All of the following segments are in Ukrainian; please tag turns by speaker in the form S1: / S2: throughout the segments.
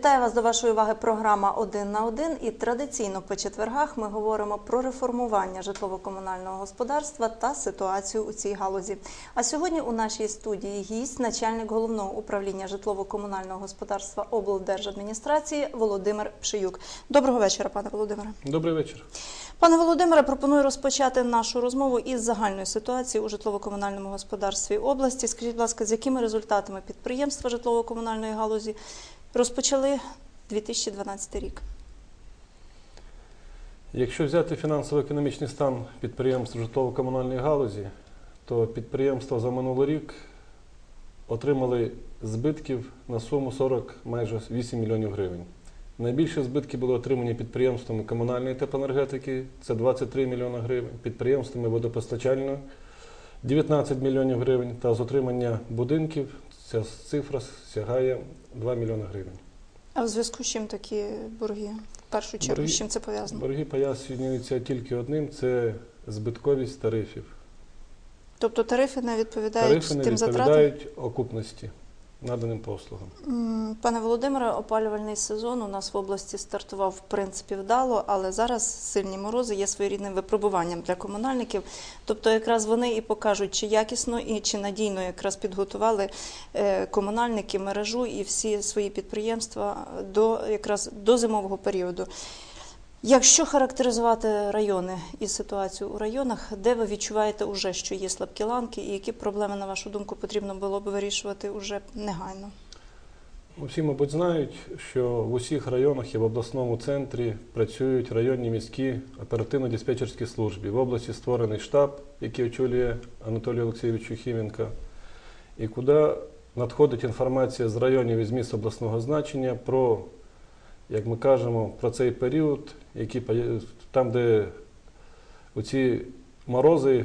S1: Вітаю вас до вашої уваги. Програма «Один на один» і традиційно по четвергах ми говоримо про реформування житлово-комунального господарства та ситуацію у цій галузі. А сьогодні у нашій студії гість начальник головного управління житлово-комунального господарства облдержадміністрації Володимир Пшиюк. Доброго вечора, пане Володимире.
S2: Добрий вечір.
S1: Пане Володимире, пропоную розпочати нашу розмову із загальної ситуації у житлово-комунальному господарстві області. Скажіть, будь ласка, з якими результатами підприємства житлово-комунальної галузі розпочали 2012 рік?
S2: Якщо взяти фінансово-економічний стан підприємств житлово-комунальної галузі, то підприємства за минулий рік отримали збитків на суму 40 майже 8 мільйонів гривень. Найбільші збитки були отримані підприємствами комунальної теплоенергетики, це 23 мільйони гривень, підприємствами водопостачальної 19 мільйонів гривень, та з отримання будинків ця цифра сягає 2 мільйони гривень.
S1: А в зв'язку з чим такі борги? В першу чергу,
S2: Борги-
S1: з чим це пов'язано?
S2: Борги пояснюються тільки одним це збитковість тарифів.
S1: Тобто тарифи не відповідають
S2: Тарифи не
S1: тим затратам?
S2: відповідають окупності наданим послугам.
S1: Пане Володимире, опалювальний сезон у нас в області стартував в принципі вдало, але зараз сильні морози є своєрідним випробуванням для комунальників. Тобто, якраз вони і покажуть, чи якісно і чи надійно якраз підготували е, комунальники мережу і всі свої підприємства до якраз до зимового періоду. Якщо характеризувати райони і ситуацію у районах, де ви відчуваєте уже, що є слабкі ланки, і які проблеми, на вашу думку, потрібно було б вирішувати уже негайно?
S2: Всі, мабуть, знають, що в усіх районах і в обласному центрі працюють районні міські оперативно-диспетчерські служби. В області створений штаб, який очолює Анатолій Олексійович Юхіменко, і куди надходить інформація з районів із міст обласного значення про, як ми кажемо, про цей період, пає- там, де оці морози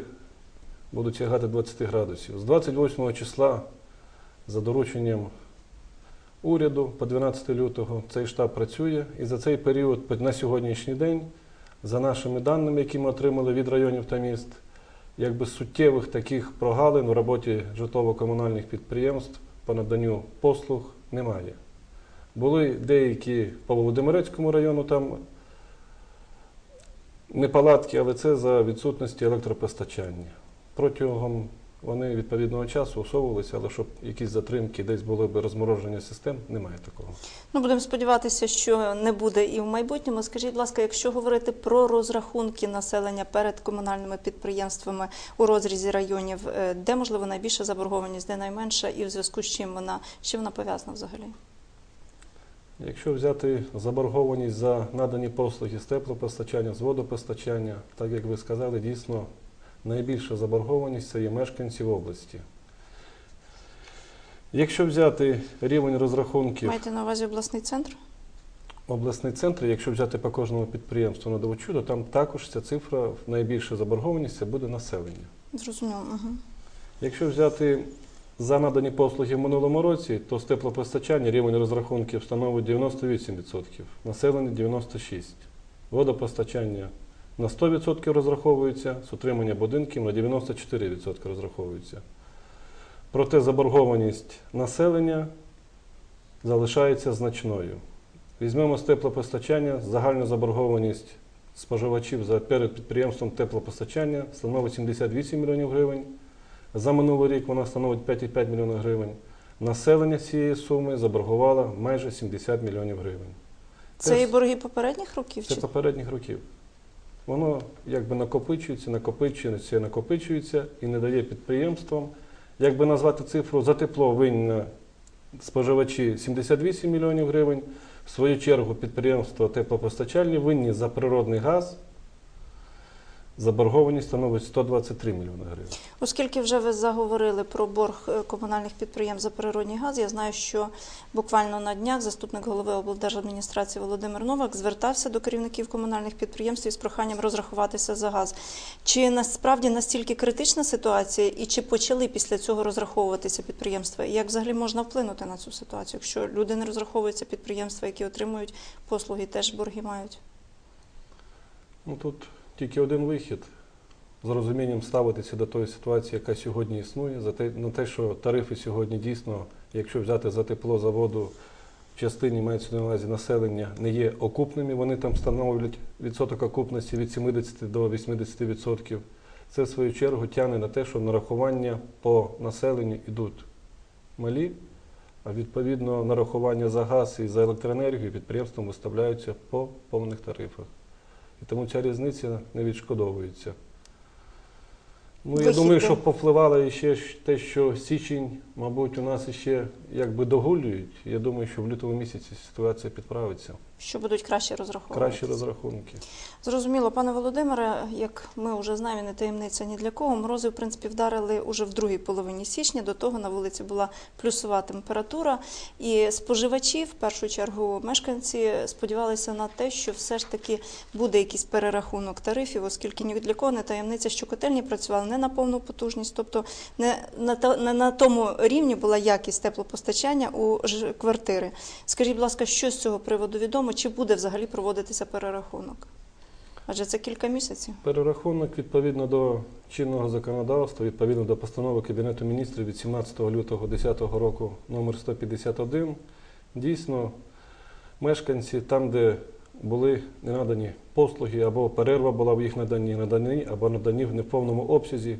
S2: будуть сягати 20 градусів. З 28 числа за дорученням уряду по 12 лютого цей штаб працює. І за цей період на сьогоднішній день, за нашими даними, які ми отримали від районів та міст, якби суттєвих таких прогалин в роботі житлово-комунальних підприємств по наданню послуг немає. Були деякі по Володимирецькому району там неполадки, але це за відсутності електропостачання. Протягом вони відповідного часу усовувалися, але щоб якісь затримки десь були б розмороження систем, немає такого.
S1: Ну, будемо сподіватися, що не буде і в майбутньому. Скажіть, будь ласка, якщо говорити про розрахунки населення перед комунальними підприємствами у розрізі районів, е, де можливо найбільша заборгованість, де найменша, і в зв'язку з чим вона з чим вона пов'язана взагалі?
S2: Якщо взяти заборгованість за надані послуги з теплопостачання, з водопостачання, так як ви сказали, дійсно найбільша заборгованість це є мешканців області. Якщо взяти рівень розрахунків
S1: Маєте на увазі обласний центр?
S2: обласний центр, якщо взяти по кожному підприємству на довочу, то там також ця цифра найбільша заборгованість це буде населення.
S1: Зрозуміло. Угу.
S2: Якщо взяти за надані послуги в минулому році, то з теплопостачання рівень розрахунків становить 98%, населення 96%. Водопостачання на 100% розраховується, з утримання будинків на 94% розраховується. Проте заборгованість населення залишається значною. Візьмемо з теплопостачання, загальна заборгованість споживачів за перед підприємством теплопостачання становить 78 мільйонів гривень. За минулий рік вона становить 5,5 мільйонів гривень. Населення цієї суми заборгувало майже 70 мільйонів гривень.
S1: Це і борги попередніх років?
S2: Це
S1: Чи
S2: попередніх років. Воно якби накопичується, накопичується, накопичується і не дає підприємствам. Як би назвати цифру, за тепло винні споживачі 78 мільйонів гривень. В свою чергу підприємства теплопостачальні винні за природний газ. Заборгованість становить 123 мільйони гривень.
S1: Оскільки вже ви заговорили про борг е, комунальних підприємств за природний газ, я знаю, що буквально на днях заступник голови облдержадміністрації Володимир Новак звертався до керівників комунальних підприємств із проханням розрахуватися за газ. Чи насправді настільки критична ситуація, і чи почали після цього розраховуватися підприємства? І як взагалі можна вплинути на цю ситуацію, якщо люди не розраховуються, підприємства, які отримують послуги, теж борги мають?
S2: Ну тут тільки один вихід. З розумінням ставитися до тої ситуації, яка сьогодні існує, за те, на те, що тарифи сьогодні дійсно, якщо взяти за тепло, за воду, частині мається на увазі населення не є окупними. Вони там становлять відсоток окупності від 70 до 80%. Це в свою чергу тягне на те, що нарахування по населенню йдуть малі, а відповідно нарахування за газ і за електроенергію підприємствам виставляються по повних тарифах. І тому ця різниця не відшкодовується. Ну, я думаю, що повпливало ще те, що січень, мабуть, у нас ще якби догулюють. Я думаю, що в лютому місяці ситуація підправиться.
S1: Що будуть краще розраховувати?
S2: Кращі розрахунки.
S1: Зрозуміло, пане Володимире, як ми вже знаємо, не таємниця ні для кого. Морози, в принципі, вдарили уже в другій половині січня. До того на вулиці була плюсова температура. І споживачі, в першу чергу, мешканці сподівалися на те, що все ж таки буде якийсь перерахунок тарифів, оскільки ні для кого не таємниця, що котельні працювали не на повну потужність, тобто не на, не на тому рівні була якість теплопостачання у квартири. Скажіть, будь ласка, що з цього приводу відомо? Чи буде взагалі проводитися перерахунок? Адже це кілька місяців.
S2: Перерахунок відповідно до чинного законодавства, відповідно до постанови Кабінету міністрів від 17 лютого 2010 року номер 151, дійсно мешканці там, де були не надані послуги, або перерва була в їх наданні, надані, або надані в неповному обсязі,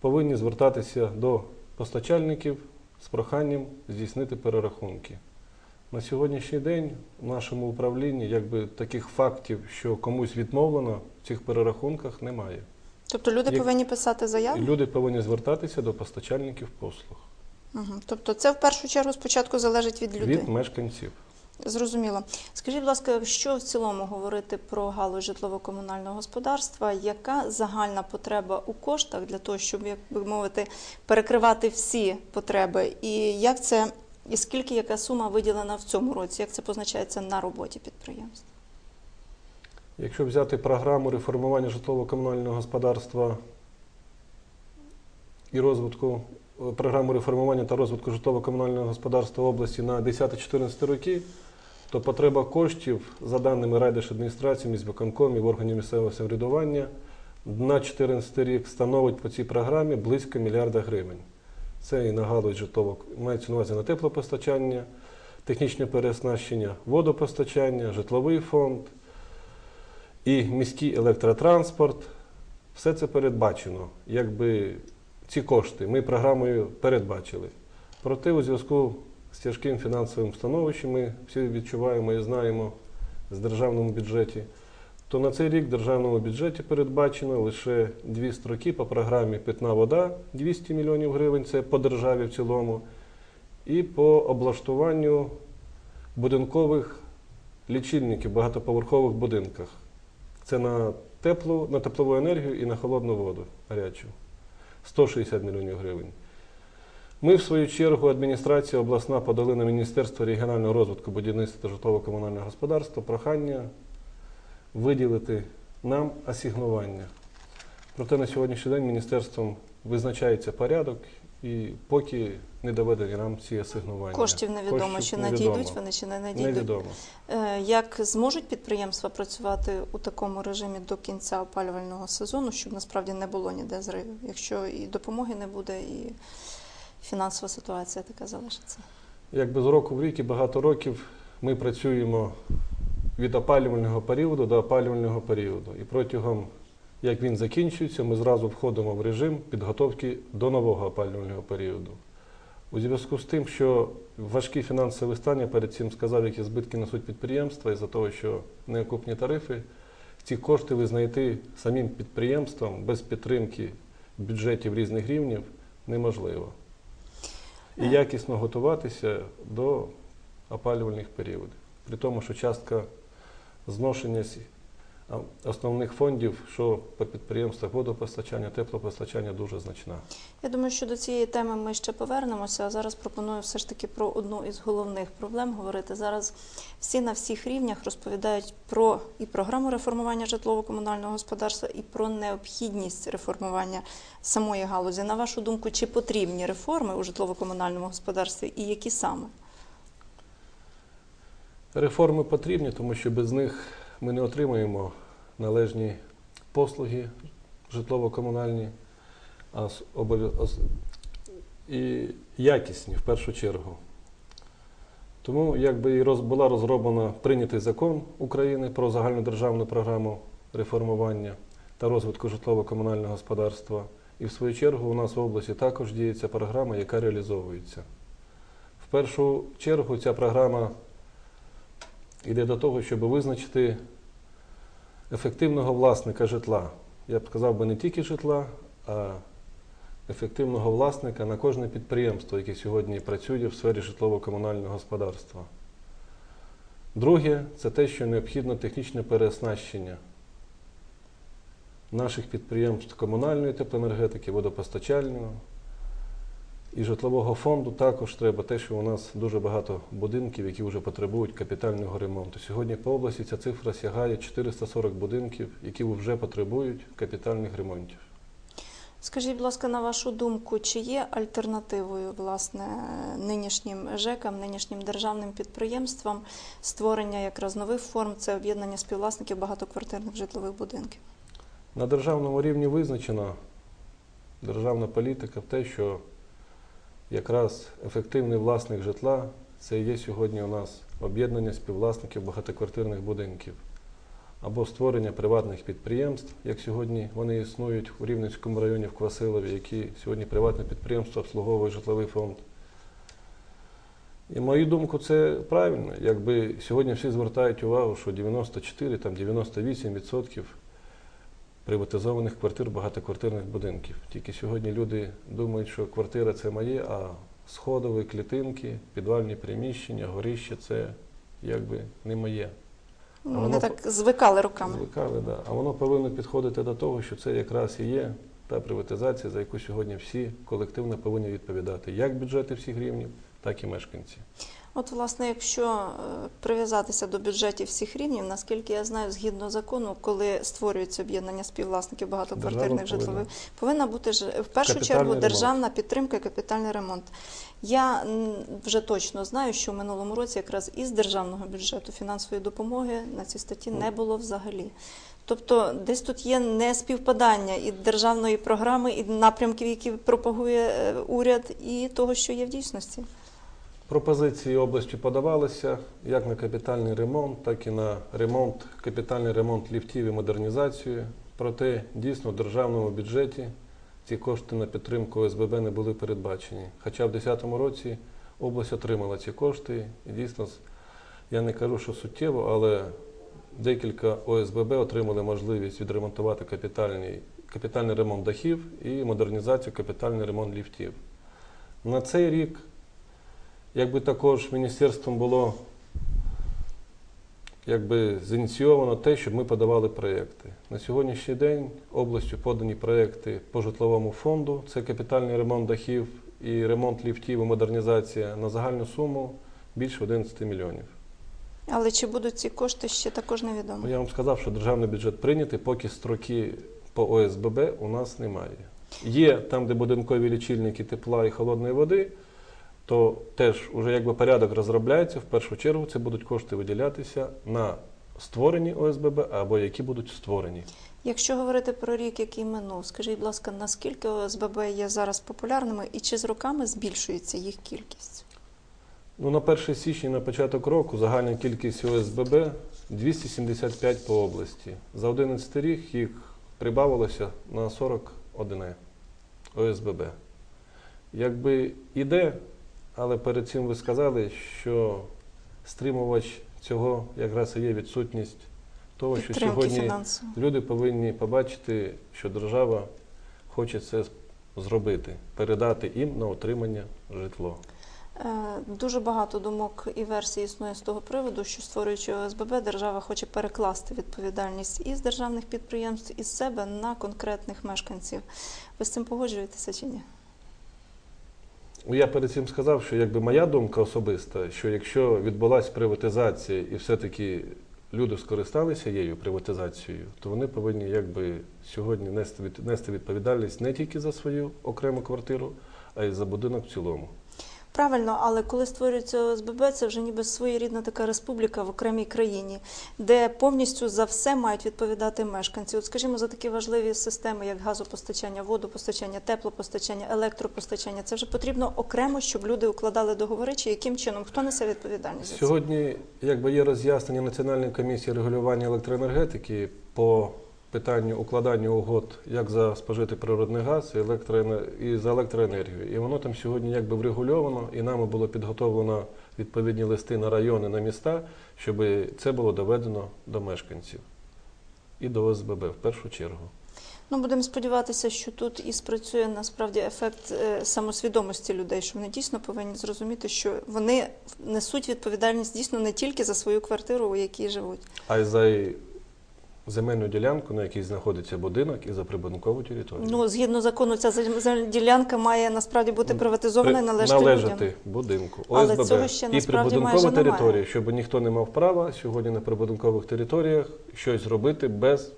S2: повинні звертатися до постачальників з проханням здійснити перерахунки. На сьогоднішній день в нашому управлінні якби таких фактів, що комусь відмовлено в цих перерахунках, немає.
S1: Тобто люди
S2: Як-
S1: повинні писати
S2: І
S1: заяву?
S2: люди повинні звертатися до постачальників послуг
S1: Угу. Тобто це в першу чергу спочатку залежить від людей.
S2: від мешканців.
S1: Зрозуміло. Скажіть, будь ласка, що в цілому говорити про галузь житлово-комунального господарства? Яка загальна потреба у коштах для того, щоб, як би мовити, перекривати всі потреби? І як це, і скільки яка сума виділена в цьому році? Як це позначається на роботі підприємств?
S2: Якщо взяти програму реформування житлово-комунального господарства і розвитку, е, програму реформування та розвитку житлово-комунального господарства області на 10-14 роки, то потреба коштів, за даними райдержадміністрації, міськвиконкомів, органів місцевого самоврядування, на 2014 рік становить по цій програмі близько мільярда гривень. Це і на галузь житлово, мається на увазі на теплопостачання, технічне переоснащення, водопостачання, житловий фонд, і міський електротранспорт. Все це передбачено. Якби ці кошти ми програмою передбачили. Проте у зв'язку з тяжким фінансовим становищем ми всі відчуваємо і знаємо з державному бюджеті, то на цей рік в державному бюджеті передбачено лише дві строки по програмі Питна вода 200 мільйонів гривень, це по державі в цілому, і по облаштуванню будинкових лічильників в багатоповерхових будинках. Це на теплу, на теплову енергію і на холодну воду гарячу. 160 мільйонів гривень. Ми, в свою чергу, адміністрація обласна подали на Міністерство регіонального розвитку будівництва та житлово-комунального господарства прохання виділити нам асігнування. Проте на сьогоднішній день міністерством визначається порядок і поки не доведені нам ці асигнування.
S1: Коштів невідомо,
S2: Коштів
S1: чи
S2: невідомо.
S1: надійдуть вони, чи не надійдуть.
S2: Невідомо.
S1: Е, Як зможуть підприємства працювати у такому режимі до кінця опалювального сезону, щоб насправді не було ніде зривів, якщо і допомоги не буде, і фінансова ситуація така залишиться?
S2: Якби з року в рік і багато років ми працюємо від опалювального періоду до опалювального періоду. І протягом, як він закінчується, ми зразу входимо в режим підготовки до нового опалювального періоду. У зв'язку з тим, що важкі фінансові стан, я перед цим сказав, які збитки несуть підприємства, із-за того, що неокупні тарифи, ці кошти ви знайти самим підприємством без підтримки бюджетів різних рівнів неможливо. І якісно готуватися до опалювальних періодів. При тому, що частка зношення основних фондів, що по підприємствах водопостачання, теплопостачання дуже значна.
S1: Я думаю, що до цієї теми ми ще повернемося. А зараз пропоную все ж таки про одну із головних проблем говорити. Зараз всі на всіх рівнях розповідають про і програму реформування житлово-комунального господарства, і про необхідність реформування самої галузі. На вашу думку, чи потрібні реформи у житлово-комунальному господарстві і які саме?
S2: Реформи потрібні, тому що без них ми не отримаємо належні послуги житлово-комунальні, і якісні в першу чергу. Тому якби і була розроблена прийнятий закон України про загальнодержавну програму реформування та розвитку житлово-комунального господарства. І в свою чергу у нас в області також діє ця програма, яка реалізовується. В першу чергу ця програма йде до того, щоб визначити ефективного власника житла. Я б сказав би не тільки житла, а ефективного власника на кожне підприємство, яке сьогодні працює в сфері житлово-комунального господарства. Друге, це те, що необхідно технічне переоснащення наших підприємств комунальної теплоенергетики, водопостачального і житлового фонду також треба те, що у нас дуже багато будинків, які вже потребують капітального ремонту. Сьогодні по області ця цифра сягає 440 будинків, які вже потребують капітальних ремонтів.
S1: Скажіть, будь ласка, на вашу думку, чи є альтернативою власне нинішнім ЖЕКам, нинішнім державним підприємствам створення якраз нових форм це об'єднання співвласників багатоквартирних житлових будинків?
S2: На державному рівні визначена державна політика в те, що якраз ефективний власник житла це є сьогодні у нас об'єднання співвласників багатоквартирних будинків або створення приватних підприємств, як сьогодні вони існують в Рівненському районі в Квасилові, які сьогодні приватне підприємство обслуговує житловий фонд. І мою думку, це правильно. Якби сьогодні всі звертають увагу, що 94, там 98% приватизованих квартир багатоквартирних будинків. Тільки сьогодні люди думають, що квартира це моє, а сходові, клітинки, підвальні приміщення, горище це якби не моє.
S1: Ну,
S2: А
S1: Вони
S2: воно
S1: так звикали роками.
S2: Звикали, да. А воно повинно підходити до того, що це якраз і є та приватизація, за яку сьогодні всі колективно повинні відповідати, як бюджети всіх рівнів, так і мешканці.
S1: От, власне, якщо е, прив'язатися до бюджетів всіх рівнів, наскільки я знаю, згідно закону, коли створюється об'єднання співвласників багатоквартирних житлових, повинна бути ж в першу
S2: Капітальний
S1: чергу
S2: ремонт.
S1: державна підтримка і капітальний ремонт. Я вже точно знаю, що в минулому році якраз із державного бюджету фінансової допомоги на ці статті не було взагалі. Тобто десь тут є неспівпадання і державної програми, і напрямків, які пропагує е, уряд, і того, що є в дійсності.
S2: Пропозиції області подавалися як на капітальний ремонт, так і на ремонт, капітальний ремонт ліфтів і модернізацію. Проте дійсно в державному бюджеті ці кошти на підтримку ОСББ не були передбачені. Хоча в 2010 році область отримала ці кошти, і дійсно, я не кажу, що суттєво, але декілька ОСББ отримали можливість відремонтувати капітальний, капітальний ремонт дахів і модернізацію, капітальний ремонт ліфтів. На цей рік якби також міністерством було якби зініційовано те, щоб ми подавали проєкти. На сьогоднішній день областю подані проєкти по житловому фонду, це капітальний ремонт дахів і ремонт ліфтів і модернізація на загальну суму більше 11 мільйонів.
S1: Але чи будуть ці кошти ще також невідомо.
S2: Я вам сказав, що державний бюджет прийнятий, поки строки по ОСББ у нас немає. Є там, де будинкові лічильники тепла і холодної води, то теж уже якби порядок розробляється. В першу чергу це будуть кошти виділятися на створені ОСББ або які будуть створені.
S1: Якщо говорити про рік, який минув, скажіть, будь ласка, наскільки ОСББ є зараз популярними і чи з роками збільшується їх кількість?
S2: Ну, на 1 січня, на початок року, загальна кількість ОСББ 275 по області. За 11 рік їх прибавилося на 41 ОСББ. Якби іде, але перед цим ви сказали, що стримувач цього якраз і є відсутність того, що
S1: Підтримки
S2: сьогодні
S1: фінансово.
S2: люди повинні побачити, що держава хоче це зробити, передати їм на отримання житло.
S1: Е, Дуже багато думок і версій існує з того приводу, що створюючи ОСББ, держава хоче перекласти відповідальність із державних підприємств із себе на конкретних мешканців. Ви з цим погоджуєтеся чи ні?
S2: Ну, Я перед цим сказав, що якби моя думка особиста, що якщо відбулася приватизація і все-таки люди скористалися її приватизацією, то вони повинні якби сьогодні нести, нести відповідальність не тільки за свою окрему квартиру, а й за будинок в цілому.
S1: Правильно, але коли створюється ОСББ, це вже ніби своєрідна така республіка в окремій країні, де повністю за все мають відповідати мешканці. От, скажімо, за такі важливі системи, як газопостачання, водопостачання, теплопостачання, електропостачання, це вже потрібно окремо, щоб люди укладали договори, чи яким чином хто несе відповідальність?
S2: Сьогодні, якби є роз'яснення Національної комісії регулювання електроенергетики по питанню укладання угод як за спожитий природний газ і, і за електроенергію. І воно там сьогодні якби врегульовано, і нами було підготовлено відповідні листи на райони, на міста, щоб це було доведено до мешканців і до ОСББ в першу чергу.
S1: Ну, будемо сподіватися, що тут і спрацює насправді ефект е, самосвідомості людей, що вони дійсно повинні зрозуміти, що вони несуть відповідальність дійсно не тільки за свою квартиру, у якій живуть.
S2: А й за земельну ділянку, на якій знаходиться будинок, і за прибудинкову територію.
S1: Ну, згідно закону, ця земельна ділянка має насправді бути приватизована і належати,
S2: належати
S1: людям.
S2: будинку.
S1: Але
S2: ОСББ.
S1: цього ще
S2: і
S1: насправді
S2: прибудинкова
S1: майже немає.
S2: територія, щоб ніхто не мав права сьогодні на прибудинкових територіях щось робити без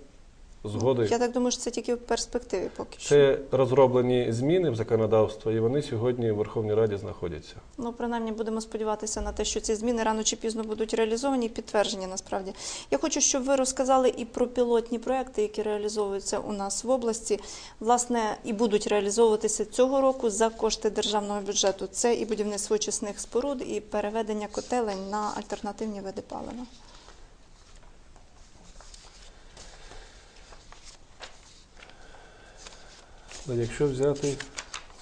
S2: згоди.
S1: Я так думаю, що це тільки в перспективі поки що.
S2: Це розроблені зміни в законодавство, і вони сьогодні в Верховній Раді знаходяться.
S1: Ну, принаймні, будемо сподіватися на те, що ці зміни рано чи пізно будуть реалізовані і підтверджені насправді. Я хочу, щоб ви розказали і про пілотні проекти, які реалізовуються у нас в області, власне, і будуть реалізовуватися цього року за кошти державного бюджету. Це і будівництво очисних споруд, і переведення котелень на альтернативні види палива.
S2: Якщо взяти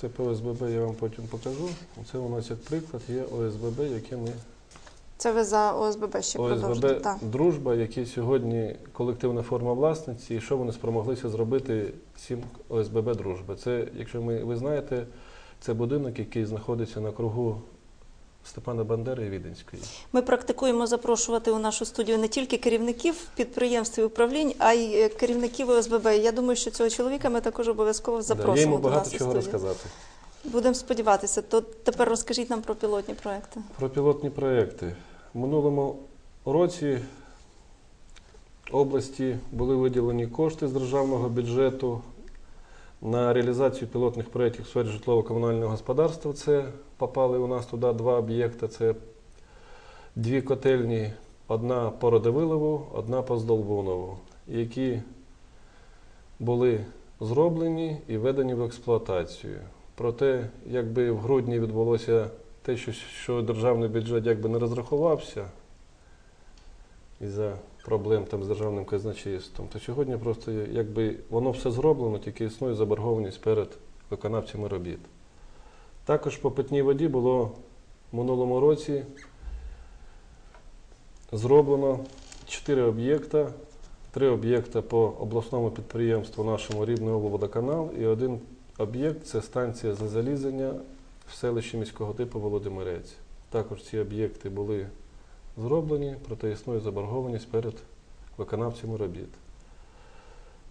S2: це по ОСББ, я вам потім покажу. Це у нас як приклад є ОСББ, яке ми
S1: Це ви за ОСББ ще.
S2: ОСББ
S1: Так.
S2: дружба, які сьогодні колективна форма власниці, і що вони спромоглися зробити сім ОСББ дружби. Це, якщо ми ви знаєте, це будинок, який знаходиться на кругу Степана Бандери і Віденської.
S1: Ми практикуємо запрошувати у нашу студію не тільки керівників підприємств і управлінь, а й е, керівників ОСББ. Я думаю, що цього чоловіка ми також обов'язково
S2: Да,
S1: запросимо
S2: йому
S1: до
S2: багато чого
S1: студію.
S2: розказати.
S1: Будемо сподіватися. То тепер розкажіть нам про пілотні проекти.
S2: Про пілотні проекти. В минулому році області були виділені кошти з державного бюджету на реалізацію пілотних проєктів в сфері житлово-комунального господарства. Це попали у нас туди два об'єкти. Це дві котельні, одна по Родовилову, одна по Здолбунову, які були зроблені і введені в експлуатацію. Проте, якби в грудні відбулося те, що, що державний бюджет якби не розрахувався із-за проблем там з державним казначейством, то сьогодні просто якби воно все зроблено, тільки існує заборгованість перед виконавцями робіт. Також по питній воді було в минулому році зроблено чотири об'єкта, три об'єкта по обласному підприємству нашому Рівний облводоканал і один об'єкт це станція зазалізання в селищі міського типу Володимирець. Також ці об'єкти були зроблені, проте існує заборгованість перед виконавцями робіт.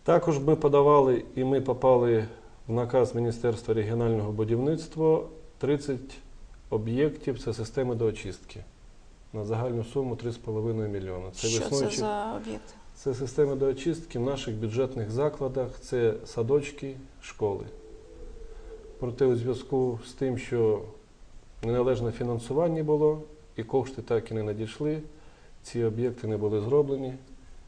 S2: Також ми подавали і ми попали наказ Міністерства регіонального будівництва 30 об'єктів це системи доочистки на загальну суму 3,5 мільйона. Це
S1: що це
S2: існуючі-
S1: за об'єкти?
S2: це системи доочистки в наших бюджетних закладах, це садочки, школи. Проте у зв'язку з тим, що неналежне фінансування було і кошти так і не надійшли, ці об'єкти не були зроблені,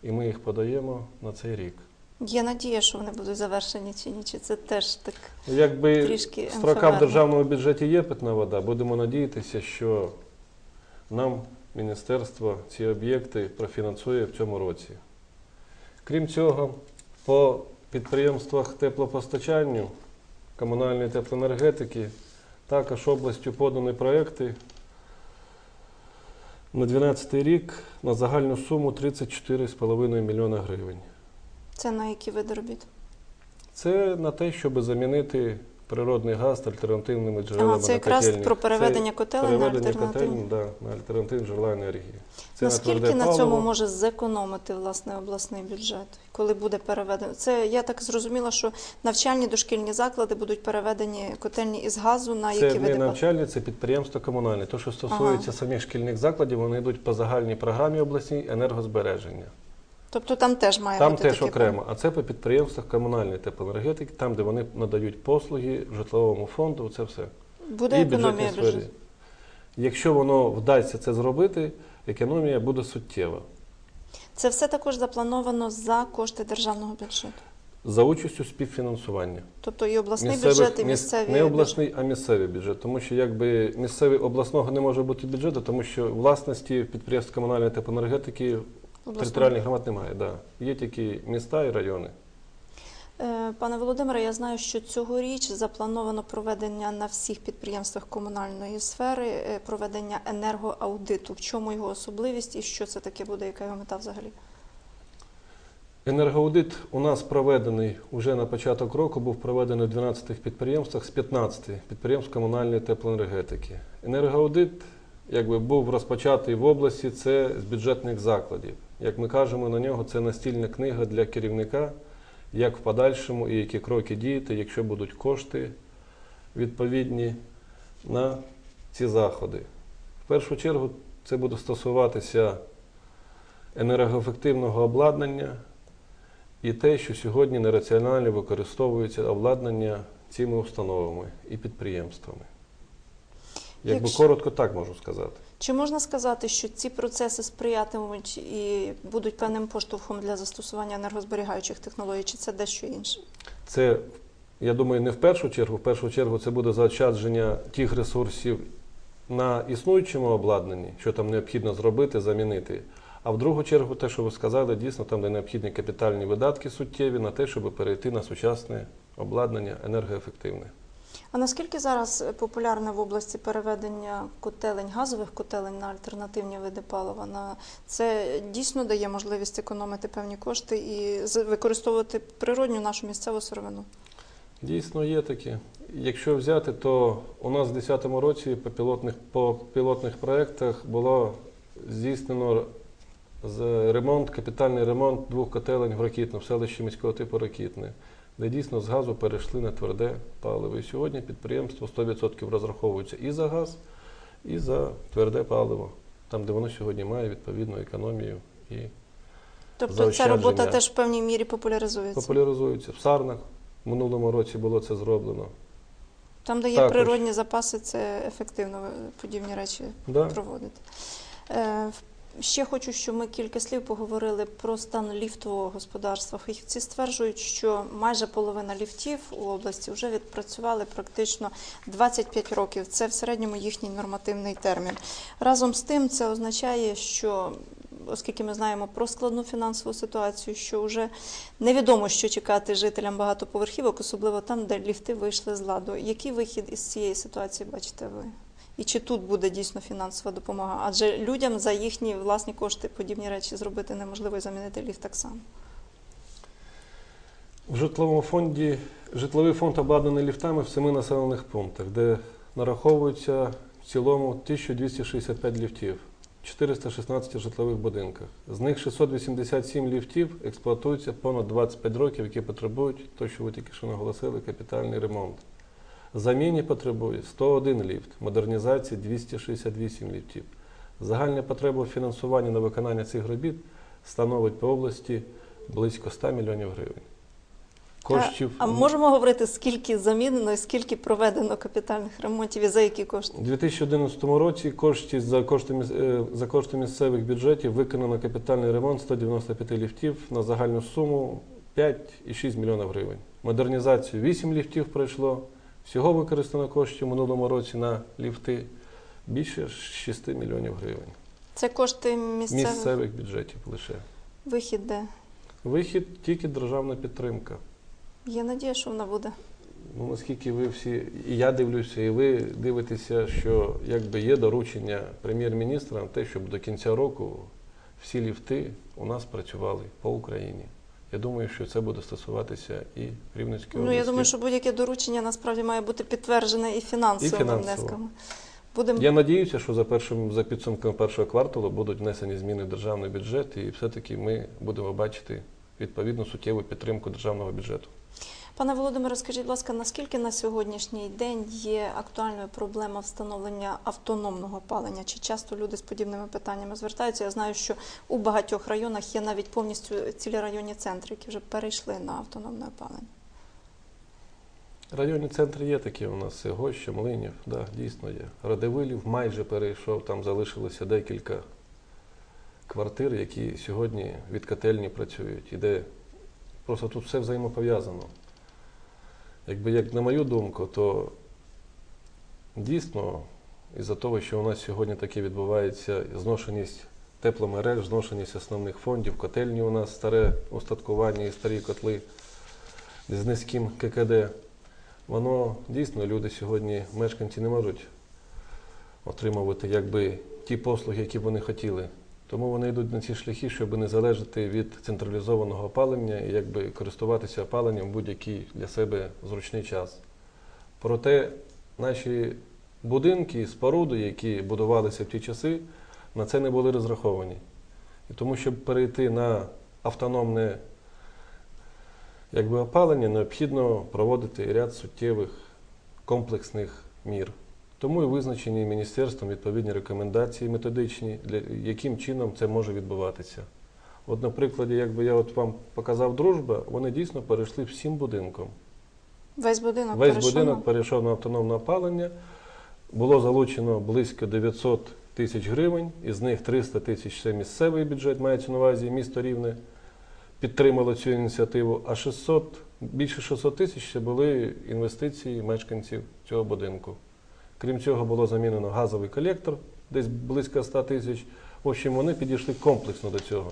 S2: і ми їх подаємо на цей рік.
S1: Є надія, що вони будуть завершені чи ні, чи це теж так.
S2: Якби
S1: Трішки
S2: строка в державному бюджеті є питна вода, будемо надіятися, що нам міністерство ці об'єкти профінансує в цьому році. Крім цього, по підприємствах теплопостачання, комунальної теплоенергетики, також областю подані проекти на 2012 рік на загальну суму 34,5 мільйона гривень.
S1: Це на які види робіт?
S2: Це на те, щоб замінити природний газ альтернативними джерелами
S1: Ага, це якраз
S2: котельні.
S1: про переведення котелень на альтернативні.
S2: да, на альтернативні джерела енергії. Це
S1: Наскільки
S2: тверде
S1: на цьому може зекономити власне обласний бюджет, коли буде переведено? Це я так зрозуміла, що навчальні дошкільні заклади будуть переведені котельні із газу на
S2: Це
S1: які
S2: не
S1: види палива?
S2: навчальні, це підприємство комунальне. То, що стосується самих шкільних закладів, вони йдуть по загальній програмі обласній енергозбереження.
S1: Тобто там теж має
S2: Там
S1: бути
S2: теж
S1: таке
S2: окремо, а це по підприємствах комунальної теплоенергетики, там, де вони надають послуги житловому фонду, це все.
S1: Буде
S2: І
S1: економія
S2: сфері.
S1: бюджету.
S2: Якщо воно вдасться це зробити, економія буде суттєва.
S1: Це все також заплановано за кошти державного бюджету.
S2: За участю співфінансування.
S1: Тобто і обласний
S2: Місцевих-
S1: бюджет, і місцеві
S2: Не обласний, а місцевий бюджет. Тому що якби місцевий обласного не може бути бюджету, тому що власності підприємств комунальної теплоенергетики
S1: обласного.
S2: територіальних громад немає. Да. Є тільки міста і райони.
S1: Е, Пане Володимире, я знаю, що цьогоріч заплановано проведення на всіх підприємствах комунальної сфери е, проведення енергоаудиту. В чому його особливість і що це таке буде, яка його мета взагалі?
S2: Енергоаудит у нас проведений уже на початок року, був проведений в 12 підприємствах з 15 підприємств комунальної теплоенергетики. Енергоаудит якби, був розпочатий в області, це з бюджетних закладів. Як ми кажемо на нього, це настільна книга для керівника, як в подальшому і які кроки діяти, якщо будуть кошти відповідні на ці заходи. В першу чергу це буде стосуватися енергоефективного обладнання і те, що сьогодні нераціонально використовується обладнання цими установами і підприємствами. Якби коротко так можу сказати.
S1: Чи можна сказати, що ці процеси сприятимуть і будуть певним поштовхом для застосування енергозберігаючих технологій, чи це дещо інше?
S2: Це, я думаю, не в першу чергу. В першу чергу це буде заощадження тих ресурсів на існуючому обладнанні, що там необхідно зробити, замінити. А в другу чергу, те, що ви сказали, дійсно там, де необхідні капітальні видатки суттєві на те, щоб перейти на сучасне обладнання енергоефективне.
S1: А наскільки зараз е, популярне в області переведення котелень, газових котелень на альтернативні види палива? На це дійсно дає можливість економити певні кошти і використовувати природню нашу місцеву сировину?
S2: Дійсно є такі. Якщо взяти, то у нас в 2010 році по пілотних, по пілотних проєктах було здійснено ремонт, капітальний ремонт двох котелень в Ракітно, в селищі міського типу Ракітне, де дійсно з газу перейшли на тверде паливо. І сьогодні підприємство 100% розраховується і за газ, і за тверде паливо, там, де воно сьогодні має відповідну економію і
S1: Тобто ця робота теж в певній мірі популяризується.
S2: популяризується. В Сарнах в минулому році було це зроблено.
S1: Там, де є
S2: Також.
S1: природні запаси, це ефективно е, подібні речі
S2: Да?
S1: проводити. Ще хочу, щоб ми кілька слів поговорили про стан ліфтового господарства. Фахівці стверджують, що майже половина ліфтів у області вже відпрацювали практично 25 років. Це в середньому їхній нормативний термін. Разом з тим, це означає, що оскільки ми знаємо про складну фінансову ситуацію, що вже невідомо, що чекати жителям багатоповерхівок, особливо там, де ліфти вийшли з ладу. Який вихід із цієї ситуації бачите ви? І чи тут буде дійсно фінансова допомога? Адже людям за їхні власні кошти подібні речі зробити неможливо і замінити ліфт так само.
S2: В житловому фонді житловий фонд обладнаний ліфтами в семи населених пунктах, де нараховується в цілому 1265 ліфтів, 416 житлових будинках. З них 687 ліфтів експлуатуються понад 25 років, які потребують, то, що ви тільки що наголосили, капітальний ремонт. Заміні потребує 101 ліфт, модернізації 268 ліфтів. Загальна потреба фінансування на виконання цих робіт становить по області близько 100 мільйонів гривень. Коштів
S1: А, а можемо говорити, скільки замінено і скільки проведено капітальних ремонтів і за які кошти?
S2: у 2011 році кошти за кошти, е, за кошти місцевих бюджетів виконано капітальний ремонт 195 ліфтів на загальну суму 5,6 мільйонів гривень. Модернізацію 8 ліфтів пройшло. Всього використано коштів у минулому році на ліфти більше 6 мільйонів гривень.
S1: Це кошти місцевих
S2: Місцевих бюджетів лише.
S1: вихід, де
S2: Вихід тільки державна підтримка.
S1: є надія, що вона буде.
S2: Ну, наскільки ви всі, і я дивлюся, і ви дивитеся, що якби є доручення прем'єр-міністра на те, щоб до кінця року всі ліфти у нас працювали по Україні. Я думаю, що це буде стосуватися і Рівненської
S1: Ну я думаю, що будь-яке доручення насправді має бути підтверджене і фінансовими внесками. Будемо
S2: Я надіюся, що за першим за підсумками першого кварталу будуть внесені зміни в державний бюджет, і все-таки ми будемо бачити відповідну суттєву підтримку державного бюджету.
S1: Пане Володимире, скажіть, будь ласка, наскільки на сьогоднішній день є актуальною проблема встановлення автономного опалення? Чи часто люди з подібними питаннями звертаються? Я знаю, що у багатьох районах є навіть повністю цілі районні центри, які вже перейшли на автономне опалення.
S2: Районні центри є такі у нас. Гоща, Млинів, да, дійсно є. Радивилів майже перейшов, там залишилося декілька квартир, які сьогодні від котельні працюють. І де просто тут все взаємопов'язано. Якби як на мою думку, то дійсно, із-за того, що у нас сьогодні таке відбувається зношеність тепломереж, зношеність основних фондів, котельні у нас старе устаткування і старі котли з низьким ККД. Воно дійсно люди сьогодні, мешканці, не можуть отримувати якби ті послуги, які б вони хотіли. Тому вони йдуть на ці шляхи, щоб не залежати від централізованого опалення і якби користуватися опаленням в будь-який для себе зручний час. Проте наші будинки, і споруди, які будувалися в ті часи, на це не були розраховані. І тому, щоб перейти на автономне якби опалення, необхідно проводити ряд суттєвих комплексних мір. Тому і визначені міністерством відповідні рекомендації методичні, для яким чином це може відбуватися. От, на прикладі, якби я от вам показав дружба, вони дійсно перейшли всім будинком.
S1: Весь будинок
S2: Весь
S1: перейшов
S2: будинок
S1: на-
S2: перейшов на автономне опалення. Було залучено близько 900 тисяч гривень, із них 300 тисяч це місцевий бюджет, мається на увазі місто Рівне, підтримало цю ініціативу, а 600, більше 600 тисяч це були інвестиції мешканців цього будинку. Крім цього, було замінено газовий колектор, десь близько 100 тисяч. В общем, вони підійшли комплексно до цього.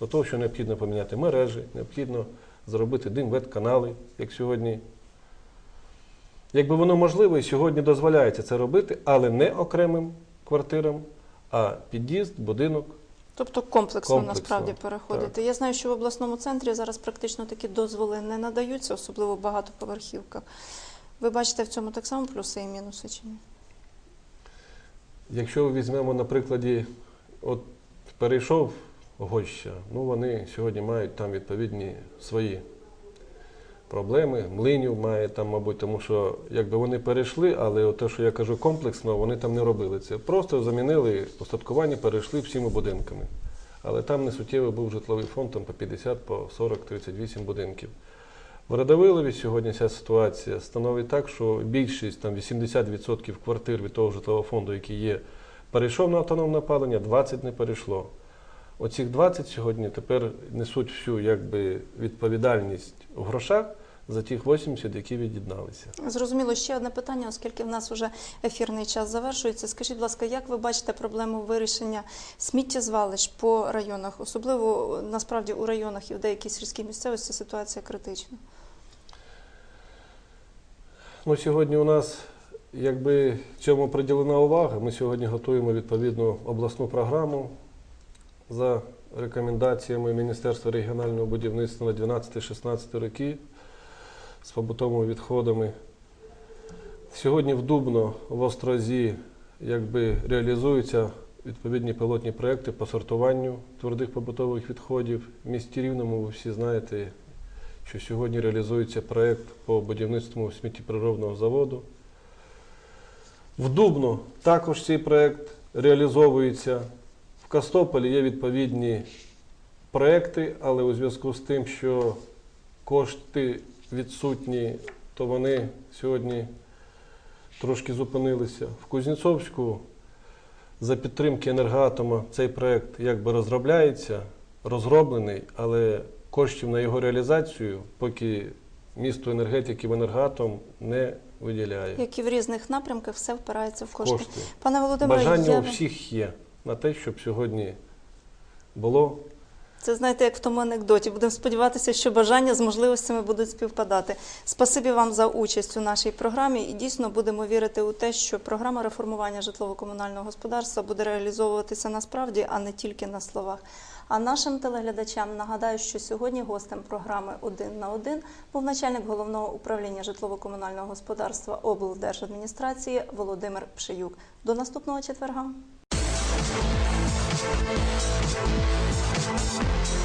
S2: До того, що необхідно поміняти мережі, необхідно зробити дим-вет-канали, як сьогодні Якби воно можливо, і сьогодні дозволяється це робити, але не окремим квартирам, а під'їзд, будинок.
S1: Тобто комплексно,
S2: Комплексно,
S1: насправді переходити. Я знаю, що в обласному центрі зараз практично такі дозволи не надаються, особливо в багатоповерхівках. Ви бачите в цьому так само плюси і мінуси чи ні?
S2: Якщо візьмемо на прикладі, от перейшов Гоща, ну вони сьогодні мають там відповідні свої проблеми. Млинів має там, мабуть, тому що якби вони перейшли, але те, що я кажу комплексно, вони там не робили це. Просто замінили устаткування, перейшли всіма будинками. Але там не суттєвий був житловий фонд, там по 50, по 40, 38 будинків. В Радовилові сьогодні ця ситуація становить так, що більшість, там 80% квартир від того житлового фонду, який є, перейшов на автономне опалення, 20 не перейшло. Оцих 20 сьогодні тепер несуть всю якби, відповідальність в грошах за тих 80, які від'єдналися.
S1: Зрозуміло, ще одне питання, оскільки в нас вже ефірний час завершується. Скажіть, будь ласка, як ви бачите проблему вирішення сміттєзвалищ по районах? Особливо насправді у районах і в деякій сільській місцевості ситуація критична.
S2: Ну, сьогодні у нас якби цьому приділена увага. Ми сьогодні готуємо відповідну обласну програму за рекомендаціями Міністерства регіонального будівництва на 12-16 роки з побутовими відходами. Сьогодні в Дубно, в Острозі, якби реалізуються відповідні пілотні проекти по сортуванню твердих побутових відходів. В місті Рівному ви всі знаєте, що сьогодні реалізується проект по будівництву сміттєприробного заводу. В Дубно також цей проект реалізовується. В Костополі є відповідні проекти, але у зв'язку з тим, що кошти відсутні, то вони сьогодні трошки зупинилися. В Кузнєцовську за підтримки енергоатома цей проект якби розробляється, розроблений, але коштів на його реалізацію, поки місто енергетики в енергоатом не виділяє.
S1: Як і в різних напрямках, все впирається в кошти.
S2: Кошти.
S1: Пане Володимире,
S2: Бажання
S1: я...
S2: у всіх є на те, щоб сьогодні було
S1: це знаєте, як в тому анекдоті. Будемо сподіватися, що бажання з можливостями будуть співпадати. Спасибі вам за участь у нашій програмі. І дійсно будемо вірити у те, що програма реформування житлово-комунального господарства буде реалізовуватися насправді, а не тільки на словах. А нашим телеглядачам нагадаю, що сьогодні гостем програми Один на один був начальник головного управління житлово-комунального господарства облдержадміністрації Володимир Пшиюк. До наступного четверга. Música